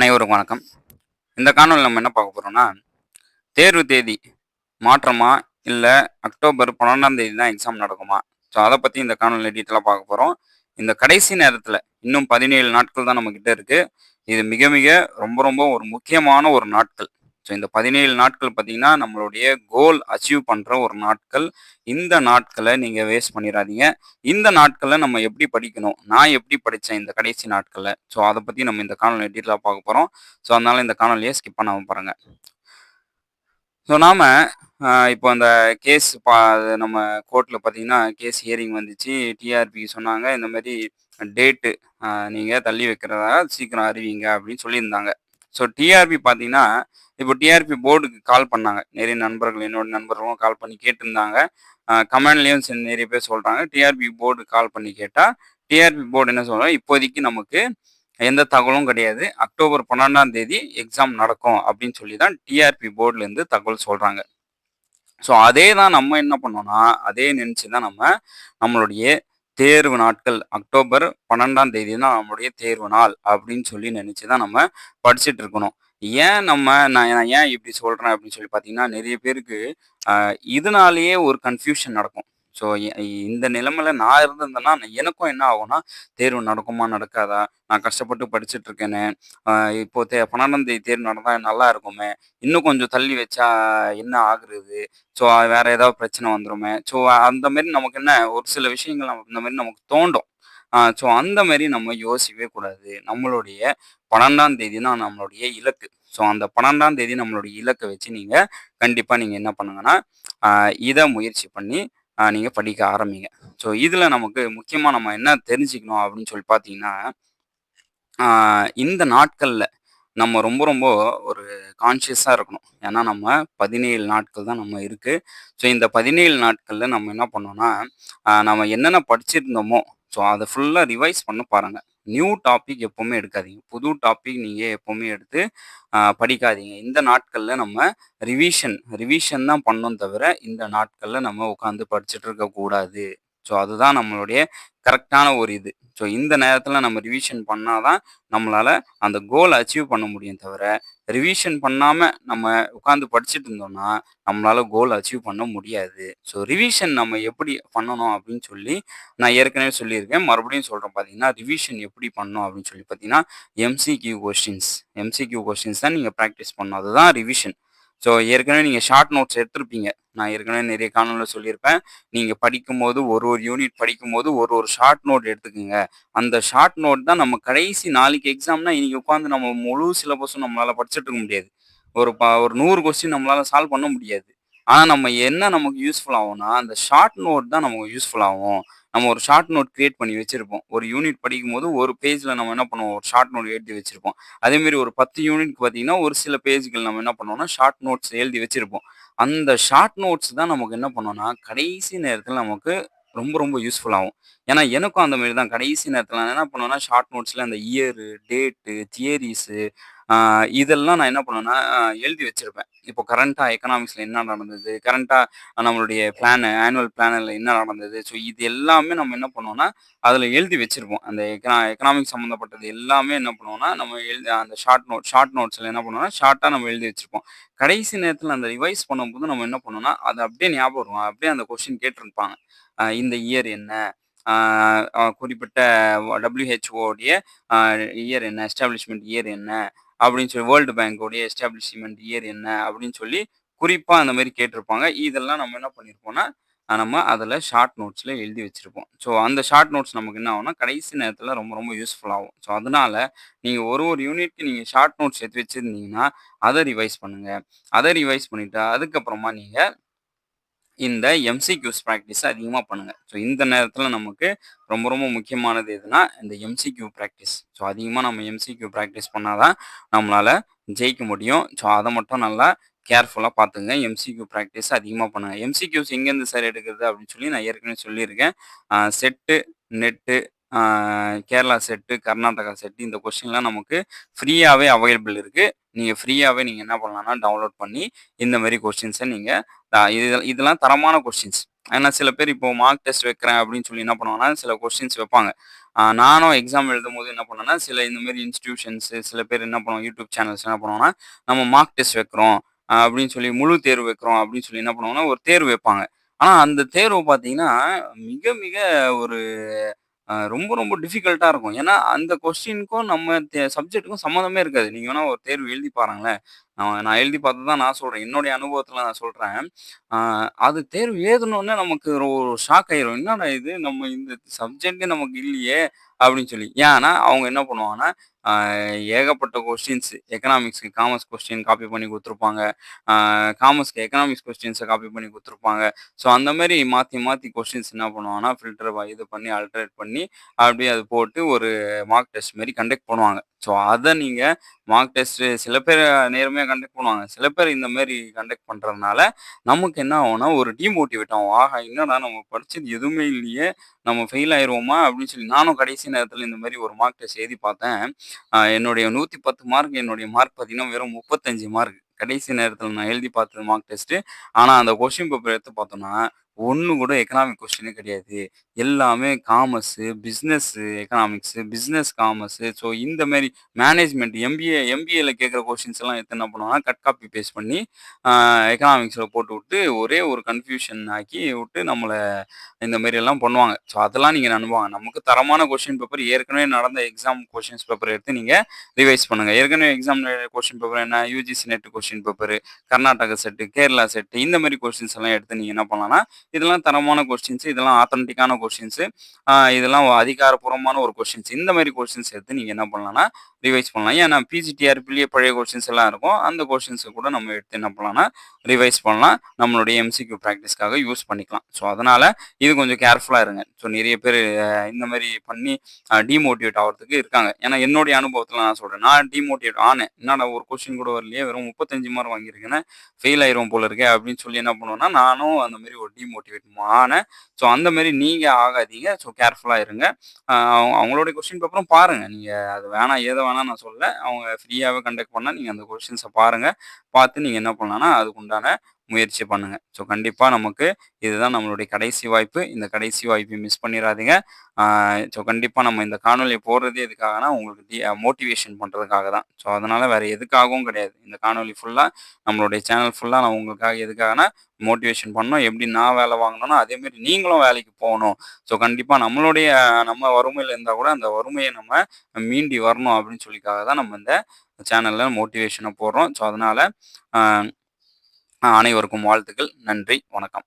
அனைவருக்கும் வணக்கம். இந்த காணொலியில் நம்ம என்ன பார்க்க போகிறோம்னா தேர்வு தேதி மாற்றமா இல்லை அக்டோபர் பன்னெண்டாம் தேதி தான் எக்ஸாம் நடக்குமா? ஸோ அதை பற்றி இந்த காணொலியில் டீட்டெயிலாக பார்க்க போகிறோம் இந்த கடைசி நேரத்தில் இன்னும் பதினேழு நாட்கள் தான் நம்மக்கிட்ட இருக்குது இது மிக மிக ரொம்ப ரொம்ப ஒரு முக்கியமான ஒரு நாட்கள். ஸோ இந்த பதினேழு நாட்கள் பார்த்தீங்கன்னா நம்மளுடைய கோல் அச்சீவ் பண்ணுற ஒரு நாட்கள். இந்த நாட்களை நீங்கள் வேஸ்ட் பண்ணிடாதீங்க இந்த நாட்களை நம்ம எப்படி படிக்கணும்? நான் எப்படி படித்தேன் இந்த கடைசி நாட்களில்? ஸோ அதை பற்றி நம்ம இந்த காணொலி டீட்டெயிலாக பார்க்க போகிறோம் ஸோ அதனால் இந்த காணொலியை ஸ்கிப் பண்ணாமல் பாருங்கள் ஸோ நாம் இப்போ அந்த கேஸ் பா நம்ம கோர்ட்டில் பார்த்தீங்கன்னா கேஸ் ஹியரிங் வந்துச்சு. டிஆர்பி சொன்னாங்க. இந்த மாதிரி டேட்டு நீங்கள் தள்ளி வைக்கிறதா சீக்கிரம் அறிவிங்க அப்படின்னு சொல்லியிருந்தாங்க. ஸோ டிஆர்பி பார்த்தீங்கன்னா இப்போ டிஆர்பி போர்டுக்கு கால் பண்ணாங்க. நிறைய நண்பர்கள் என்னோட நண்பர்களும் கால் பண்ணி கேட்டிருந்தாங்க. கமெண்ட்லேயும் நிறைய பேர் சொல்கிறாங்க டிஆர்பி போர்டு கால் பண்ணி கேட்டால் டிஆர்பி போர்டு என்ன சொல்கிறாங்க இப்போதைக்கு நமக்கு எந்த தகவலும் கிடையாது. அக்டோபர் பன்னெண்டாம் தேதி எக்ஸாம் நடக்கும் அப்படின்னு சொல்லி தான் டிஆர்பி போர்டுலேருந்து தகவல் சொல்கிறாங்க ஸோ அதே தான் நம்ம என்ன பண்ணோம்னா அதே நினச்சி தான் நம்ம நம்மளுடைய தேர்வு நாட்கள் அக்டோபர் பன்னெண்டாம் தேதி தான் நம்மளுடைய தேர்வு நாள் அப்படின்னு சொல்லி நினச்சி தான் நம்ம படிச்சுட்டு இருக்கணும். ஏன் நம்ம நான் ஏன் இப்படி சொல்கிறேன் அப்படின்னு சொல்லி பார்த்தீங்கன்னா நிறைய பேருக்கு இதனாலேயே ஒரு கன்ஃபியூஷன் நடக்கும். ஸோ இந்த நிலைமையில நான் இருந்திருந்தேன்னா எனக்கும் என்ன ஆகும்னா தேர்வு நடக்குமா நடக்காதா? நான் கஷ்டப்பட்டு படிச்சுட்டு இருக்கேன்னு இப்போ தே பன்னெண்டாம் தேதி தேர்வு நடந்தால் நல்லா இருக்குமே. இன்னும் கொஞ்சம் தள்ளி வச்சா என்ன ஆகுறது? ஸோ வேற ஏதாவது பிரச்சனை வந்துருமே. ஸோ அந்த மாதிரி நமக்கு என்ன ஒரு சில விஷயங்கள் நமக்கு இந்த மாதிரி நமக்கு தோண்டும். ஸோ அந்த மாதிரி நம்ம யோசிக்கவே கூடாது. நம்மளுடைய பன்னெண்டாம் தேதி தான் நம்மளுடைய இலக்கு. ஸோ அந்த பன்னெண்டாம் தேதி நம்மளுடைய இலக்கை வச்சு நீங்கள் கண்டிப்பாக நீங்கள் என்ன பண்ணுங்கன்னா இதை முயற்சி பண்ணி நீங்கள் படிக்க ஆரம்பிங்க. ஸோ இதில் நமக்கு முக்கியமாக நம்ம என்ன தெரிஞ்சுக்கணும் அப்படின்னு சொல்லி பார்த்தீங்கன்னா இந்த நாட்களில் நம்ம ரொம்ப ரொம்ப ஒரு கான்ஷியஸாக இருக்கணும். ஏன்னா நம்ம பதினேழு நாட்கள் தான் நம்ம இருக்குது ஸோ இந்த பதினேழு நாட்களில் நம்ம என்ன பண்ணோம்னா நம்ம என்னென்ன படிச்சிருந்தோமோ ஸோ அதை ஃபுல்லாக ரிவைஸ் பண்ண பாருங்கள் நியூ டாபிக் எப்போவுமே எடுக்காதீங்க. புது டாபிக் நீங்கள் எப்போவுமே எடுத்து படிக்காதீங்க. இந்த நாட்களில் நம்ம ரிவிஷன் ரிவிஷன் தான் பண்ணோம் தவிர இந்த நாட்களில் நம்ம உட்காந்து படிச்சுட்டு இருக்கக்கூடாது ஸோ அதுதான் நம்மளுடைய கரெக்டான ஒரு இது. ஸோ இந்த நேரத்தில் நம்ம ரிவிஷன் பண்ணால் தான் நம்மளால் அந்த கோல் அச்சீவ் பண்ண முடியும் தவிர ரிவிஷன் பண்ணாமல் நம்ம உட்காந்து படிச்சுட்டு இருந்தோம்னா நம்மளால் கோல் அச்சீவ் பண்ண முடியாது. ஸோ ரிவிஷன் நம்ம எப்படி பண்ணணும் அப்படின்னு சொல்லி நான் ஏற்கனவே சொல்லியிருக்கேன். மறுபடியும் சொல்கிறேன் பார்த்தீங்கன்னா ரிவிஷன் எப்படி பண்ணணும் அப்படின்னு சொல்லி பார்த்தீங்கன்னா எம்சிக்யூ கொஸ்டின்ஸ் எம்சிக்யூ கொஸ்டின்ஸ் தான் நீங்கள் ப்ராக்டிஸ் பண்ணணும். அதுதான் ரிவிஷன் ஸோ ஏற்கனவே நீங்கள் ஷார்ட் நோட்ஸ் எடுத்திருப்பீங்க. நான் ஏற்கனவே நிறைய காணொலியில் சொல்லியிருப்பேன். நீங்கள் படிக்கும்போது ஒரு ஒரு யூனிட் படிக்கும்போது ஒரு ஒரு ஷார்ட் நோட் எடுத்துக்கோங்க. அந்த ஷார்ட் நோட் தான் நம்ம கடைசி நாளைக்கு எக்ஸாம்னா இன்னைக்கு உட்காந்து நம்ம முழு சிலபஸும் நம்மளால் படிச்சுட்டு இருக்க முடியாது. ஒரு ப ஒரு நூறு கொஸ்டின் நம்மளால் சால்வ் பண்ண முடியாது. ஆனால் நம்ம என்ன நமக்கு யூஸ்ஃபுல் ஆகும்னா அந்த ஷார்ட் நோட் தான் நமக்கு யூஸ்ஃபுல் ஆகும். நம்ம ஒரு ஷார்ட் நோட் கிரியேட் பண்ணி வச்சிருப்போம். ஒரு யூனிட் படிக்கும் போது ஒரு பேஜில் நம்ம என்ன பண்ணுவோம்? ஒரு ஷார்ட் நோட் எழுதி வச்சிருப்போம். அதேமாரி ஒரு பத்து யூனிட்க்கு பார்த்தீங்கன்னா ஒரு சில பேஜ்கள் நம்ம என்ன பண்ணுவோம்னா ஷார்ட் நோட்ஸ் எழுதி வச்சிருப்போம். அந்த ஷார்ட் நோட்ஸ் தான் நமக்கு என்ன பண்ணோம்னா கடைசி நேரத்தில் நமக்கு ரொம்ப ரொம்ப யூஸ்ஃபுல் ஆகும். ஏன்னா எனக்கும் அந்த மாதிரி தான். கடைசி நேரத்தில் நான் என்ன பண்ணுவேன்னா ஷார்ட் நோட்ஸில் அந்த இயரு டேட்டு தியரிஸு இதெல்லாம் நான் என்ன பண்ணுவேன்னா எழுதி வச்சிருப்பேன். இப்போ கரண்ட்டாக எக்கனாமிக்ஸில் என்ன நடந்தது கரண்ட்டாக நம்மளுடைய பிளானு ஆனுவல் பிளானில் என்ன நடந்தது ஸோ இது எல்லாமே நம்ம என்ன பண்ணுவோம்னா அதில் எழுதி வச்சிருப்போம். அந்த எக்கனா எக்கனாமிக்ஸ் சம்மந்தப்பட்டது எல்லாமே என்ன பண்ணுவோம்னா நம்ம எழுதி அந்த ஷார்ட் நோட் ஷார்ட் நோட்ஸில் என்ன பண்ணுவோம்னா ஷார்ட்டாக நம்ம எழுதி வச்சிருப்போம். கடைசி நேரத்தில் அந்த ரிவைஸ் பண்ணும்போது நம்ம என்ன பண்ணோம்னா அது அப்படியே ஞாபகம் வரும். அப்படியே அந்த கொஸ்டின் கேட்டிருப்பாங்க. இந்த இயர் என்ன? குறிப்பிட்ட டபிள்யூஹெச்ஓடைய இயர் என்ன எஸ்டாப்ளிஷ்மெண்ட் இயர் என்ன அப்படின்னு சொல்லி வேர்ல்டு பேங்கோடைய எஸ்டாப்ளிஷ்மெண்ட் இயர் என்ன அப்படின்னு சொல்லி குறிப்பாக அந்த மாதிரி கேட்டிருப்பாங்க. இதெல்லாம் நம்ம என்ன பண்ணியிருப்போம்னா நம்ம அதில் ஷார்ட் நோட்ஸில் எழுதி வச்சுருப்போம். ஸோ அந்த ஷார்ட் நோட்ஸ் நமக்கு என்ன ஆகும்னா கடைசி நேரத்தில் ரொம்ப ரொம்ப யூஸ்ஃபுல் ஆகும். ஸோ அதனால நீங்கள் ஒரு ஒரு யூனிட்க்கு நீங்கள் ஷார்ட் நோட்ஸ் எடுத்து வச்சுருந்தீங்கன்னா அதை ரிவைஸ் பண்ணுங்கள் அதை ரிவைஸ் பண்ணிவிட்டு அதுக்கப்புறமா நீங்கள் இந்த எம்சிக்யூஸ் ப்ராக்டிஸை அதிகமாக பண்ணுங்கள் ஸோ இந்த நேரத்தில் நமக்கு ரொம்ப ரொம்ப முக்கியமானது எதுனா இந்த எம்சிக்யூ ப்ராக்டிஸ் ஸோ அதிகமாக நம்ம எம்சிக்யூ ப்ராக்டிஸ் பண்ணால் தான் நம்மளால் ஜெயிக்க முடியும். ஸோ அதை மட்டும் நல்லா கேர்ஃபுல்லாக பார்த்துங்க. எம்சிக்யூ ப்ராக்டிஸ் அதிகமாக பண்ணுங்கள் எம்சிக்யூஸ் எங்கேருந்து சார் எடுக்கிறது அப்படின்னு சொல்லி நான் ஏற்கனவே சொல்லியிருக்கேன். SET NET Kerala SET Karnataka SET இந்த கொஸ்டின்லாம் நமக்கு ஃப்ரீயாகவே அவைலபிள் இருக்குது நீங்கள் ஃப்ரீயாகவே நீங்கள் என்ன பண்ணலாம்னா டவுன்லோட் பண்ணி இந்த மாதிரி கொஸ்டின்ஸை நீங்கள் இது இதெல்லாம் தரமான கொஸ்டின்ஸ் ஏன்னா சில பேர் இப்போ மார்க் டெஸ்ட் வைக்கிறேன் அப்படின்னு சொல்லி என்ன பண்ணுவாங்கன்னா சில கொஸ்டின்ஸ் வைப்பாங்க. நானும் எக்ஸாம் எழுதும் போது என்ன பண்ணேன்னா, சில இந்த இன்ஸ்டியூஷன்ஸு சில பேர் என்ன பண்ணுவோம் யூடியூப் சேனல்ஸ் என்ன பண்ணுவாங்கன்னா, நம்ம மார்க் டெஸ்ட் வைக்கிறோம் அப்படின்னு சொல்லி முழு தேர்வு வைக்கிறோம் அப்படின்னு சொல்லி என்ன பண்ணுவோம்னா ஒரு தேர்வு வைப்பாங்க. ஆனால் அந்த தேர்வு பார்த்தீங்கன்னா, மிக மிக ஒரு ரொம்ப ரொம்ப டிஃபிகல்ட்டாக இருக்கும். ஏன்னா அந்த கொஸ்டினுக்கும் நம்ம சப்ஜெக்ட்டுக்கும் சம்மந்தமே இருக்காது. நீங்கள் வேணால் ஒரு தேர்வு எழுதி பாருங்களேன். நான் நான் எழுதி பார்த்து தான் நான் சொல்கிறேன் என்னுடைய அனுபவத்தில் நான் சொல்கிறேன் அது தேர்வு எழுதணுன்னே நமக்கு ஒரு ஷாக் ஆயிரும். என்னடா இது நம்ம இந்த சப்ஜெக்டே நமக்கு இல்லையே! அப்படின்னு சொல்லி. ஏன்னா, அவங்க என்ன பண்ணுவாங்கன்னா, ஏகப்பட்ட கொஸ்டின்ஸ் எக்கனாமிக்ஸ்க்கு காமர்ஸ் கொஸ்டின் காப்பி பண்ணி கொடுத்துருப்பாங்க காமர்ஸ்க்கு எக்கனாமிக்ஸ் கொஸ்டின்ஸை காப்பி பண்ணி கொடுத்துருப்பாங்க ஸோ அந்த மாதிரி மாற்றி மாற்றி கொஸ்டின்ஸ் என்ன பண்ணுவாங்கன்னா, ஃபில்டர் இது பண்ணி அல்டரேட் பண்ணி அப்படியே அது போட்டு ஒரு மார்க் டெஸ்ட் மாரி கண்டக்ட் பண்ணுவாங்க. ஸோ அதை நீங்கள் மார்க் டெஸ்ட்டு சில பேர் நேர்மையாக கண்டக்ட் பண்ணுவாங்க. சில பேர் இந்த மாதிரி கண்டக்ட் பண்ணுறதுனால நமக்கு என்ன ஆகும்னா, ஒரு டிமோட்டிவேட் ஆகும். ஆகா என்னடா நம்ம படித்தது எதுவுமே இல்லையே! நம்ம ஃபெயில் ஆயிடுவோமா அப்படின்னு சொல்லி நானும் கடைசி நேரத்தில் இந்த மாதிரி ஒரு மார்க் டெஸ்ட் எழுதி பார்த்தேன். என்னுடைய நூற்றி பத்து மார்க் என்னுடைய மார்க் பார்த்தீங்கன்னா, வெறும் 35 மார்க். கடைசி நேரத்தில் நான் எழுதி பார்த்தது மார்க் டெஸ்ட்டு. ஆனால் அந்த கொஸ்டின் பேப்பர் எடுத்து பார்த்தோன்னா ஒன்று கூட எக்கனாமிக் கொஸ்டினே கிடையாது. எல்லாமே commerce, business economics, business commerce so இந்த மாரி மேனேஜ்மெண்ட் எம்பிஏ எம்பிஏல கேட்குற கொஸ்டின்ஸ் எல்லாம் எடுத்து என்ன பண்ணுவாங்கன்னா, கட் காப்பி பேஸ்ட் பண்ணி எக்கனாமிக்ஸில் போட்டு விட்டு ஒரே ஒரு கன்ஃப்யூஷன் ஆக்கி விட்டு நம்மளை இந்த மாரி எல்லாம் பண்ணுவாங்க. ஸோ அதெல்லாம் நீங்கள் நம்புவாங்க. நமக்கு தரமான கொஸ்டின் பேப்பர் ஏற்கனவே நடந்த எக்ஸாம் கொஸ்டின்ஸ் பேப்பர் எடுத்து நீங்கள் ரிவைஸ் பண்ணுங்கள் ஏற்கனவே எக்ஸாம் கொஸ்டின் பேப்பர் என்ன UGC NET question paper Karnataka SET, Kerala SET இந்த மாதிரி கொஸ்டின்ஸ் எல்லாம் எடுத்து நீங்கள் என்ன பண்ணலாம்னா, இதெல்லாம் தரமான கொஸ்டின்ஸ், இதெல்லாம் ஆத்தன்டிக்கான கொஸ்டின்ஸு, இதெல்லாம் அதிகாரப்பூர்வமான ஒரு கொஸ்டின்ஸ். இந்த மாதிரி கொஸ்டின்ஸ் எடுத்து நீங்கள் என்ன பண்ணலாம்னா, ரிவைஸ் பண்ணலாம். ஏன்னா பிஜிடிஆர்பிலயே பழைய கொஷின்ஸ் எல்லாம் இருக்கும். அந்த கொஷின்ஸை கூட நம்ம எடுத்து என்ன பண்ணலாம்னா, ரிவைஸ் பண்ணலாம். நம்மளுடைய எம்சிக்யூ ப்ராக்டிஸ்க்காக யூஸ் பண்ணிக்கலாம். ஸோ அதனால் இது கொஞ்சம் கேர்ஃபுல்லாக இருங்க. ஸோ நிறைய பேர் இந்த மாதிரி பண்ணி டிமோட்டிவேட் ஆகிறதுக்கு இருக்காங்க. ஏன்னா என்னுடைய அனுபவத்தில் நான் சொல்கிறேன் நான் டிமோட்டிவேட் ஆனேன். என்னடா ஒரு கொஷின் கூட வரலையே! வெறும் 35 மார்க் வாங்கியிருக்கேன்னா ஃபெயில் ஆயிரும் போல இருக்கே! அப்படின்னு சொல்லி என்ன பண்ணுவேன்னா, நானும் அந்த மாதிரி ஒரு டிமோட்டிவேட் ஆனேன். ஸோ அந்த மாதிரி நீங்கள் ஆகாதீங்க. ஸோ கேர்ஃபுல்லாக இருங்க. அவங்களுடைய கொஸ்டின் பேப்பரும் பாருங்கள் நீங்கள் அது வேணாம், ஏதோ வேணாம்னு நான் சொல்ல அவங்க ஃப்ரீயாகவே கண்டக்ட் பண்ணால் நீங்கள் அந்த கொஷின்ஸை பாருங்க. பார்த்து நீங்க என்ன பண்ணலான்னா அதுக்கு உண்டான முயற்சி பண்ணுங்க. ஸோ கண்டிப்பாக நமக்கு இதுதான் நம்மளுடைய கடைசி வாய்ப்பு. இந்த கடைசி வாய்ப்பை மிஸ் பண்ணிடாதீங்க ஸோ கண்டிப்பாக நம்ம இந்த காணொலியை போடுறதே எதுக்காகனா, உங்களுக்கு டி மோட்டிவேஷன் பண்ணுறதுக்காக தான். ஸோ அதனால் வேறு எதுக்காகவும் கிடையாது. இந்த காணொலி ஃபுல்லாக நம்மளுடைய சேனல் ஃபுல்லாக நான் உங்களுக்காக எதுக்காகனா, மோட்டிவேஷன் பண்ணணும். எப்படி நான் வேலை வாங்குனேனோ, அதேமாரி நீங்களும் வேலைக்கு போகணும் ஸோ கண்டிப்பாக நம்மளுடைய நம்ம வறுமையில் இருந்தால் கூட அந்த வறுமையை நம்ம மீண்டி வரணும் அப்படின்னு சொல்லிக்காக தான் நம்ம இந்த சேனலில் மோட்டிவேஷனை போடுறோம். ஸோ அதனால் அனைவருக்கும் வாழ்த்துக்கள். நன்றி. வணக்கம்.